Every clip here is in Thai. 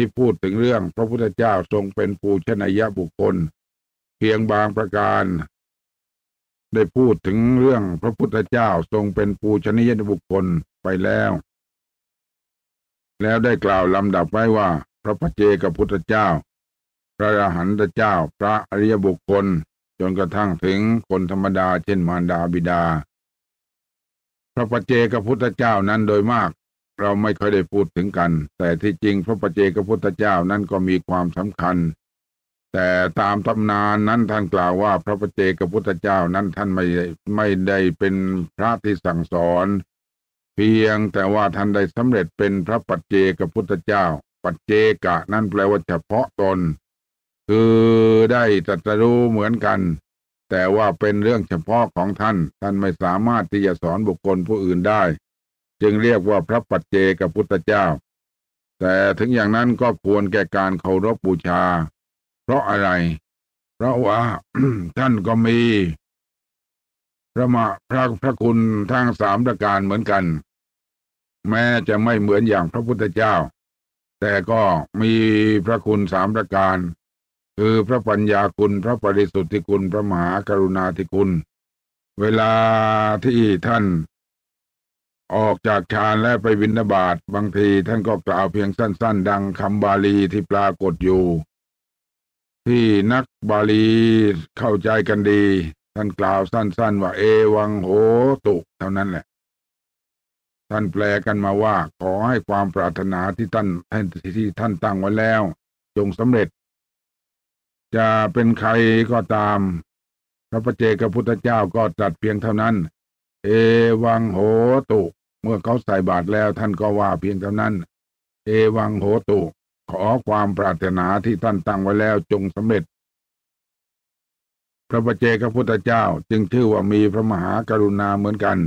ที่พูดถึงเรื่องพระพุทธเจ้าทรงเป็นปูชนียบุคคล เพียงบางประการ ได้พูดถึงเรื่องพระพุทธเจ้าทรงเป็นปูชนียบุคคลไปแล้ว แล้วได้กล่าวลำดับไว้ว่า พระพเจกับพุทธเจ้า พระอรหันตเจ้า พระอริยบุคคล จนกระทั่งถึงคนธรรมดาเช่นมารดาบิดา พระปเจกับพุทธเจ้านั้นโดยมาก เราไม่ค่อยได้พูดถึงกัน แต่ที่จริงพระปเจกพุทธเจ้านั้นก็มีความสำคัญ แต่ตามตำนานนั้นท่านกล่าวว่าพระปเจกพุทธเจ้านั้นท่านไม่ไม่ได้เป็นพระที่สั่งสอน เพียงแต่ว่าท่านได้สำเร็จเป็นพระปัจเจกพุทธเจ้า ปัจเจกะนั่นแปลว่าเฉพาะตน คือได้ตรัสรู้เหมือนกันแต่ว่าเป็นเรื่องเฉพาะของท่าน ท่านไม่สามารถที่จะสอนบุคคลผู้อื่นได้ จึงเรียกว่าพระปัจเจกพุทธเจ้า แต่ถึงอย่างนั้นก็ควรแก่การเคารพบูชา เพราะอะไร เพราะว่าท่านก็มีพระมาพระพระคุณทั้งสามประการเหมือนกัน แม้จะไม่เหมือนอย่างพระพุทธเจ้า แต่ก็มีพระคุณสามประการ คือพระปัญญาคุณ พระปริสุทธิคุณ พระมหากรุณาธิคุณ เวลาที่ท่าน ออกจากฌานและไปวินาบาตบางทีท่านก็กล่าวเพียงสั้น ๆ ดังคำบาลีที่ปรากฏอยู่ ที่นักบาลีเข้าใจกันดี ท่านกล่าวสั้น ๆ ว่าเอวังโหตุเท่านั้นแหละ ท่านแปลกันมาว่า ขอให้ความปรารถนาที่ท่านที่ท่านตั้งไว้แล้ว จงสำเร็จ จะเป็นใครก็ตาม พระปเจกพุทธเจ้าก็ตรัสเพียงเท่านั้น เอวังโหตุ เมื่อเขาใส่บาตรแล้วท่านก็ว่าเพียงเท่านั้น เอวังโหตุขอความปรารถนาที่ท่านตั้งไว้แล้วจงสำเร็จ พระปเจกพุทธเจ้าจึงชื่อว่ามีพระมหากรุณาเหมือนกัน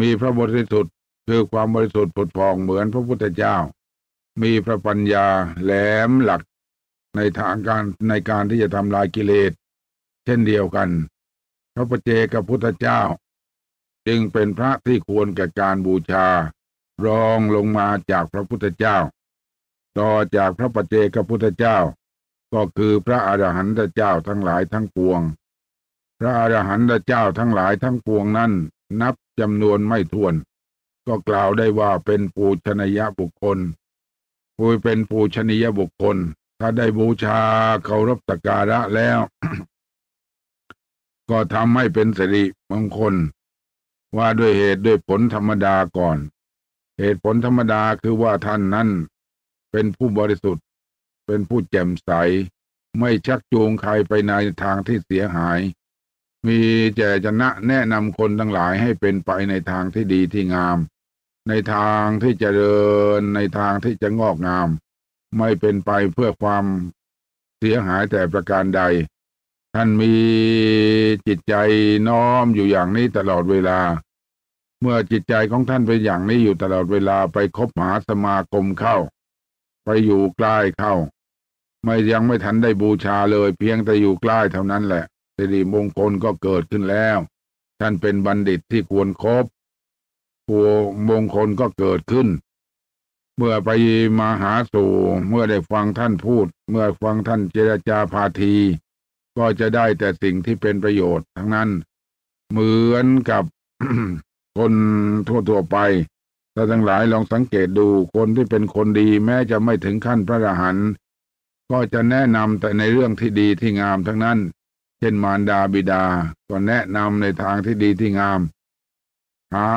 มีพระบริสุทธิ์คือความบริสุทธิ์ผุดพองเหมือนพระพุทธเจ้า มีพระปัญญาแหลมหลัก ในทางการในการที่จะทำลายกิเลส เช่นเดียวกัน พระปเจกพุทธเจ้า จึงเป็นพระที่ควรแก่การบูชา รองลงมาจากพระพุทธเจ้า ต่อจากพระปเจกพุทธเจ้า ก็คือพระอรหันตเจ้าทั้งหลายทั้งปวง พระอรหันตเจ้าทั้งหลายทั้งปวงนั้น นับจำนวนไม่ถ้วน ก็กล่าวได้ว่าเป็นปูชนียบุคคลผู้เป็นปูชนียบุคคล ถ้าได้บูชาเคารพตการะแล้ว ก็ทำให้เป็นสิริมงคล ว่าด้วยเหตุด้วยผลธรรมดาก่อน เหตุผลธรรมดาคือว่าท่านนั้นเป็นผู้บริสุทธิ์ เป็นผู้แจ่มใส ไม่ชักจูงใครไปในทางที่เสียหาย มีแจจนะแนะนำคนทั้งหลายให้เป็นไปในทางที่ดีที่งาม ในทางที่จะเดินในทางที่จะงอกงาม ไม่เป็นไปเพื่อความเสียหายแต่ประการใด ท่านมีจิตใจน้อมอยู่อย่างนี้ตลอดเวลา เมื่อจิตใจของท่านเป็นอย่างนี้อยู่ตลอดเวลาไปคบหาสมาคมเข้า ไปอยู่ใกล้เข้า ไม่ยังไม่ทันได้บูชาเลย เพียงแต่อยู่ใกล้เท่านั้นแหละสิริมงคลก็เกิดขึ้นแล้ว ท่านเป็นบัณฑิตที่ควรครบผัวมงคลก็เกิดขึ้น เมื่อไปมาหาสู่เมื่อได้ฟังท่านพูด เมื่อฟังท่านเจรจาพาที ก็จะได้แต่สิ่งที่เป็นประโยชน์ทั้งนั้น เหมือนกับ คนทั่วๆไปถ้าทั้งหลายลองสังเกตดูคนที่เป็นคนดีแม้จะไม่ถึงขั้นพระอรหันต์ก็จะแนะนำแต่ในเรื่องที่ดีที่งามทั้งนั้น เช่นมารดาบิดา ก็แนะนำในทางที่ดีที่งาม หา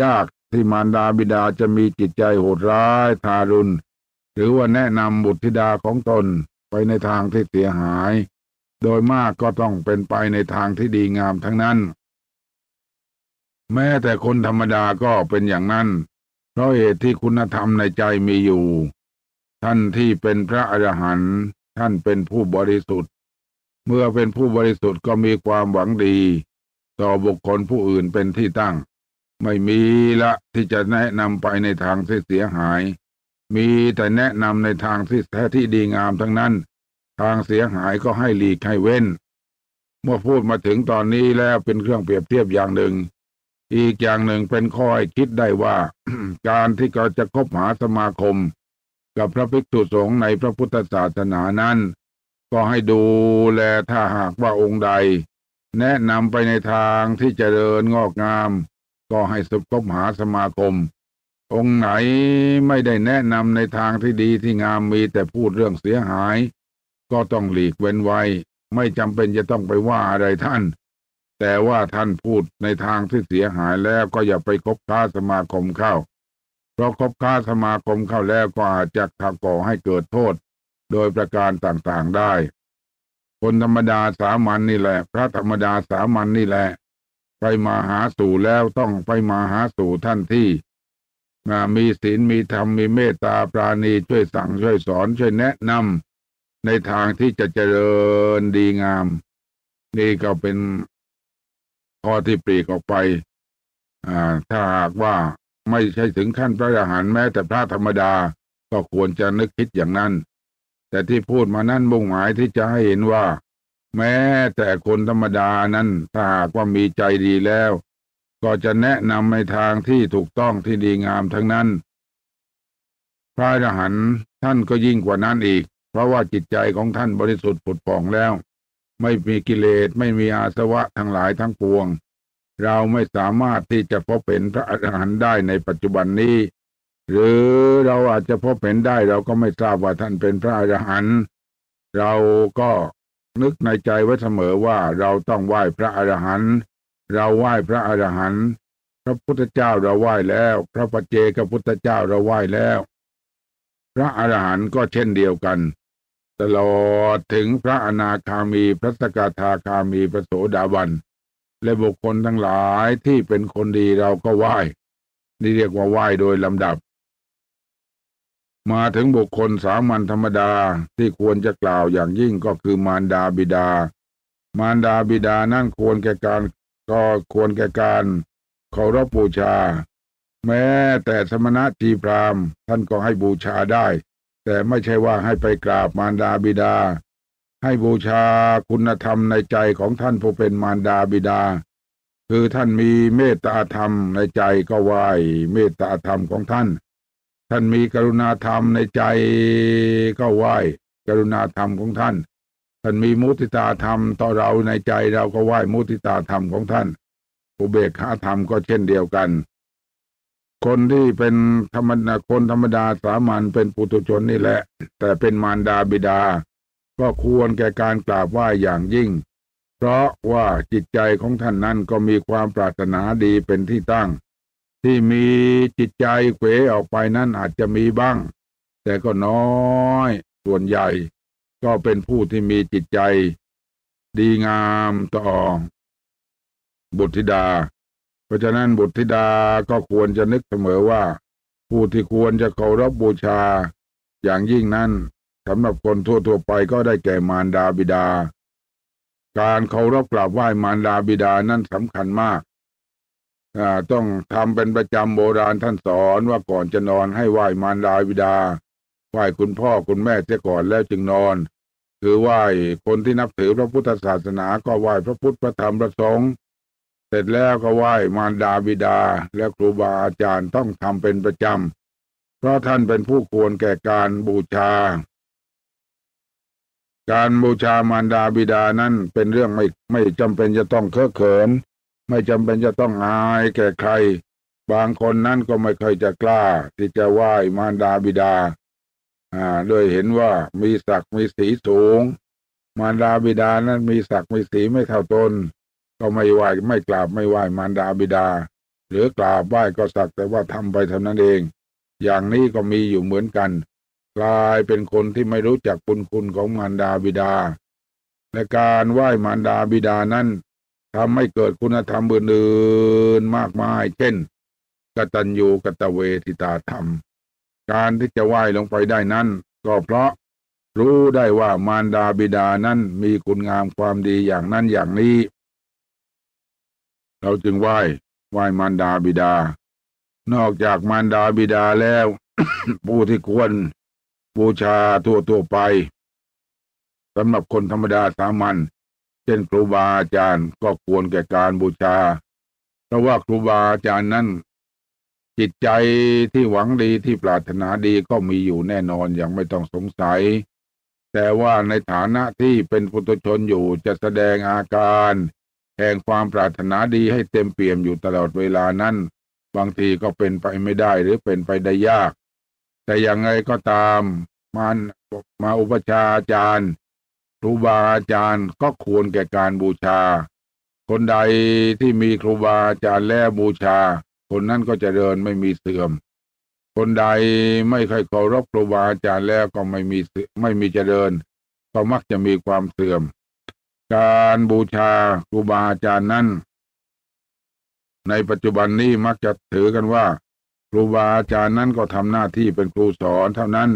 ยากที่มารดาบิดาจะมีจิตใจโหดร้ายทารุณ หรือว่าแนะนำบุตรธิดาของตนไปในทางที่เสียหาย โดยมากก็ต้องเป็นไปในทางที่ดีงามทั้งนั้น แม้แต่คนธรรมดาก็เป็นอย่างนั้น เพราะเหตุที่คุณธรรมในใจมีอยู่ ท่านที่เป็นพระอรหันต์ท่านเป็นผู้บริสุทธิ์ เมื่อเป็นผู้บริสุทธิ์ก็มีความหวังดี ต่อบุคคลผู้อื่นเป็นที่ตั้ง ไม่มีละที่จะแนะนำไปในทางที่เสียหาย มีแต่แนะนำในทางที่แท้ที่ดีงามทั้งนั้น ทางเสียหายก็ให้หลีกให้เว้น เมื่อพูดมาถึงตอนนี้แล้วเป็นเครื่องเปรียบเทียบอย่างหนึ่ง อีกอย่างหนึ่งเป็นข้อให้คิดได้ว่า การที่เราจะคบหาสมาคม กับพระภิกษุสงฆ์ในพระพุทธศาสนานั้น ก็ให้ดูแลถ้าหากว่าองค์ใด แนะนำไปในทางที่จเจริญงอกงาม ก็ให้สุขหาสมาคม องค์ไหนไม่ได้แนะนำในทางที่ดีที่งามมีแต่พูดเรื่องเสียหาย ก็ต้องหลีกเว้นไว้ ไม่จำเป็นจะต้องไปว่าอะไรท่าน แต่ว่าท่านพูดในทางที่เสียหายแล้วก็อย่าไปคบค้าสมาคมเข้า เพราะคบค้าสมาคมเข้าแล้วก็อาจจะทำก่อให้เกิดโทษ โดยประการต่างๆได้ คนธรรมดาสามัญนนี่แหละ พระธรรมดาสามัญนนี่แหละ ไปมาหาสู่แล้วต้องไปมาหาสู่ท่านที่มีศีลมีธรรมมีเมตตาปราณีช่วยสั่งช่วยสอนช่วยแนะนำในทางที่จะเจริญดีงาม นี่ก็เป็น ข้อที่ปลีกออกไปถ้าหากว่าไม่ใช่ถึงขั้นพระอรหันต์แม้แต่พระธรรมดาก็ควรจะนึกคิดอย่างนั้น แต่ที่พูดมานั้นมุ่งหมายที่จะให้เห็นว่า แม้แต่คนธรรมดานั้นถ้าหากว่ามีใจดีแล้ว ก็จะแนะนำในทางที่ถูกต้องที่ดีงามทั้งนั้น พระอรหันต์ท่านก็ยิ่งกว่านั้นอีก เพราะว่าจิตใจของท่านบริสุทธิ์ผุดผ่องแล้ว ไม่มีกิเลสไม่มีอาสวะทั้งหลายทั้งปวง เราไม่สามารถที่จะพบเห็นพระอรหันต์ได้ในปัจจุบันนี้ หรือเราอาจจะพบเห็นได้เราก็ไม่ทราบว่าท่านเป็นพระอรหันต์เราก็นึกในใจไว้เสมอว่าเราต้องไหว้พระอรหันต์เราไหว้พระอรหันต์พระพุทธเจ้าเราไหว้แล้ว พระปัจเจกพุทธเจ้าเราไหว้แล้ว พระอรหันต์ก็เช่นเดียวกัน ตลอดถึงพระอนาคามีพระสกทาคามีพระโสดาบัน และบุคคลทั้งหลายที่เป็นคนดีเราก็ไหว้ นี่เรียกว่าไหว้โดยลำดับ มาถึงบุคคลสามัญธรรมดาที่ควรจะกล่าวอย่างยิ่งก็คือมารดาบิดา มารดาบิดานั่นควรแก่การก็ควรแก่การเคารพบูชา แม้แต่สมณะจีพรามท่านก็ให้บูชาได้ แต่ไม่ใช่ว่าให้ไปกราบมารดาบิดา ให้บูชาคุณธรรมในใจของท่านผู้เป็นมารดาบิดา คือท่านมีเมตตาธรรมในใจก็ไหวเมตตาธรรมของท่าน ท่านมีกรุณาธรรมในใจก็ไหวกรุณาธรรมของท่าน ท่านมีมุติตาธรรมต่อเราในใจเราก็ไหวมุติตาธรรมของท่านอุเบกขาธรรมก็เช่นเดียวกัน คนที่เป็นธรรมดาคนธรรมดาสามัญเป็นปุถุชนนี่แหละ แต่เป็นมารดาบิดา ก็ควรแก่การกราบไหว้อย่างยิ่ง เพราะว่าจิตใจของท่านนั้นก็มีความปรารถนาดีเป็นที่ตั้ง ที่มีจิตใจเขวออกไปนั้นอาจจะมีบ้าง แต่ก็น้อย ส่วนใหญ่ ก็เป็นผู้ที่มีจิตใจ ดีงามต่อบุตรธิดา เพราะฉะนั้นบุตรธิดาก็ควรจะนึกเสมอว่า ผู้ที่ควรจะเคารพบูชา อย่างยิ่งนั้นสำหรับคนทั่วๆไปก็ได้แก่มารดาบิดา การเคารพกราบไหว้มารดาบิดานั้นสำคัญมากต้องทำเป็นประจำโบราณท่านสอนว่าก่อนจะนอนให้ไหว้มารดาบิดา ไหว้คุณพ่อคุณแม่เสียก่อนแล้วจึงนอน คือไหว้คนที่นับถือพระพุทธศาสนาก็ไหว้พระพุทธพระธรรมพระสงฆ์ เสร็จแล้วก็ไหว้มารดาบิดาและครูบาอาจารย์ต้องทำเป็นประจำ เพราะท่านเป็นผู้ควรแก่การบูชา การบูชามารดาบิดานั้นเป็นเรื่องไม่ไม่จำเป็นจะต้องเคอะเขิน ไม่จำเป็นจะต้องอายแก่ใคร บางคนนั้นก็ไม่เคยจะกล้า ที่จะไหว้มารดาบิดาอ่าโดยเห็นว่ามีศักดิ์มีสีสูง มารดาบิดานั้นมีศักดิ์มีสีไม่เท่าตน ก็ไม่ไหวไม่กราบไม่ไหวมารดาบิดา หรือกราบไหว้ก็สักแต่ว่าทำไปเท่านั้นเอง อย่างนี้ก็มีอยู่เหมือนกันกลายเป็นคนที่ไม่รู้จักบุญคุณของมารดาบิดา และการไหว้มารดาบิดานั้นทำให้เกิดคุณธรรมอื่นๆมากมาย เช่น กตัญญูกตเวทิตาธรรม การที่จะไหว้ลงไปได้นั้น ก็เพราะรู้ได้ว่ามารดาบิดานั้นมีคุณงามความดีอย่างนั้นอย่างนี้ เราจึงไหว้ไหว้มารดาบิดา นอกจากมารดาบิดาแล้ว ผู้ที่ควรบูชาทั่วทั่วไปสำหรับคนธรรมดาสามัญเช่นครูบาอาจารย์ก็ควรแก่การบูชา เพราะว่าครูบาอาจารย์นั้น จิตใจที่หวังดีที่ปรารถนาดีก็มีอยู่แน่นอนอย่างไม่ต้องสงสัย แต่ว่าในฐานะที่เป็นปุถุชนอยู่จะแสดงอาการ แห่งความปรารถนาดีให้เต็มเปี่ยมอยู่ตลอดเวลานั้น บางทีก็เป็นไปไม่ได้หรือเป็นไปได้ยาก แต่อย่างไรก็ตามมันมาอุปชาอาจารย์ครูบาอาจารย์ก็ควรแก่การบูชา คนใดที่มีครูบาอาจารย์แล้วบูชา คนนั้นก็จะเจริญไม่มีเสื่อม คนใดไม่เคยเคารพครูบาอาจารย์แล้วก็ไม่มีไม่มีเจริญ ก็มักจะมีความเสื่อม การบูชาครูบาอาจารย์นั้น ในปัจจุบันนี้มักจะถือกันว่า ครูบาอาจารย์นั้นก็ทำหน้าที่เป็นครูสอนเท่านั้น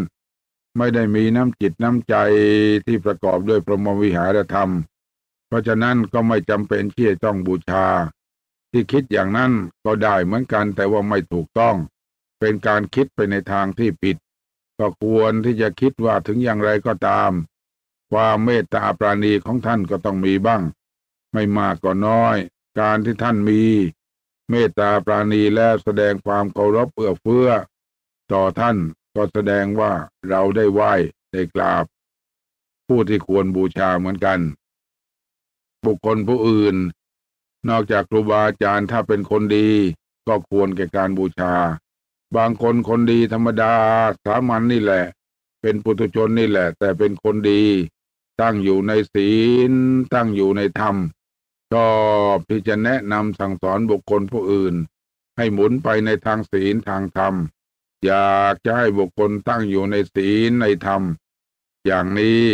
ไม่ได้มีน้ำจิตน้ำใจที่ประกอบด้วยพรหมวิหารธรรม เพราะฉะนั้นก็ไม่จำเป็นที่จะต้องบูชา ที่คิดอย่างนั้นก็ได้เหมือนกันแต่ว่าไม่ถูกต้อง เป็นการคิดไปในทางที่ผิด ก็ควรที่จะคิดว่าถึงอย่างไรก็ตาม ความเมตตาปราณีของท่านก็ต้องมีบ้าง ไม่มากก็น้อย การที่ท่านมี เมตตาปราณีแล้วแสดงความเคารพเอื้อเฟื้อ ต่อท่านก็แสดงว่าเราได้ไหว้ได้กราบ ผู้ที่ควรบูชาเหมือนกัน บุคคลผู้อื่น นอกจากครูบาอาจารย์ถ้าเป็นคนดี ก็ควรแก่การบูชา บางคนคนดีธรรมดาสามัญนนี่แหละ เป็นปุถุชนนี่แหละ แต่เป็นคนดี ตั้งอยู่ในศีล ตั้งอยู่ในธรรม ชอบที่จะแนะนำสั่งสอนบุคคลผู้อื่น ให้หมุนไปในทางศีลทางธรรม อยากจะให้บุคคลตั้งอยู่ในศีลในธรรม อย่างนี้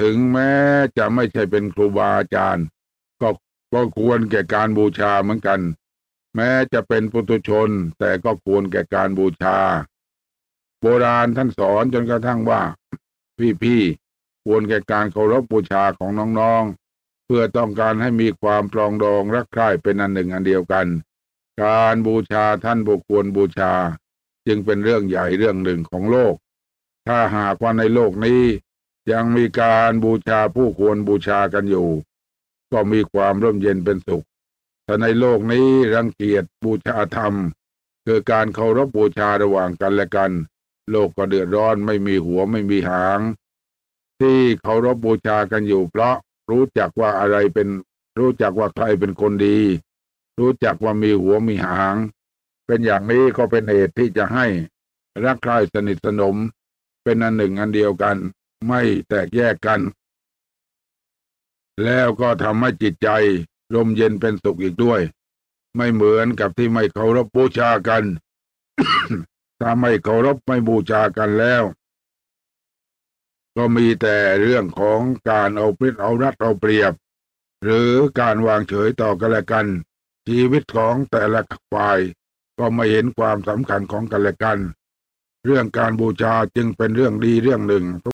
ถึงแม้จะไม่ใช่เป็นครูบาอาจารย์ ก็ก็ควรแก่การบูชาเหมือนกัน แม้จะเป็นปุถุชน แต่ก็ควรแก่การบูชา โบราณท่านสอนจนกระทั่งว่า พี่ๆ ควรแก่การเคารพบูชาของน้องๆ เพื่อต้องการให้มีความปรองดองรักใคร่เป็นอันหนึ่งอันเดียวกัน การบูชาท่านบุคคลบูชา จึงเป็นเรื่องใหญ่เรื่องหนึ่งของโลก ถ้าหากว่าในโลกนี้ยังมีการบูชาผู้ควรบูชากันอยู่ ก็มีความร่มเย็นเป็นสุขแต่ในโลกนี้รังเกียจบูชาธรรม คือการเคารพบูชาระหว่างกันและกัน โลกก็เดือดร้อนไม่มีหัวไม่มีหาง ที่เคารพบูชากันอยู่ เพราะรู้จักว่าอะไรเป็น รู้จักว่าใครเป็นคนดี รู้จักว่ามีหัวมีหาง เป็นอย่างนี้ก็เป็นเหตุที่จะให้รักใคร่สนิทสนม เป็นอันหนึ่งอันเดียวกัน ไม่แตกแยกกัน แล้วก็ทำให้จิตใจร่มเย็นเป็นสุขอีกด้วย ไม่เหมือนกับที่ไม่เคารพบูชากัน ถ้าไม่เคารพไม่บูชากันแล้ว ก็มีแต่เรื่องของการเอาเปรียบเอารัดเอาเปรียบ หรือการวางเฉยต่อกันและกัน ชีวิตของแต่ละฝ่าย ก็ไม่เห็นความสำคัญของกันและกัน เรื่องการบูชาจึงเป็นเรื่องดีเรื่องหนึ่ง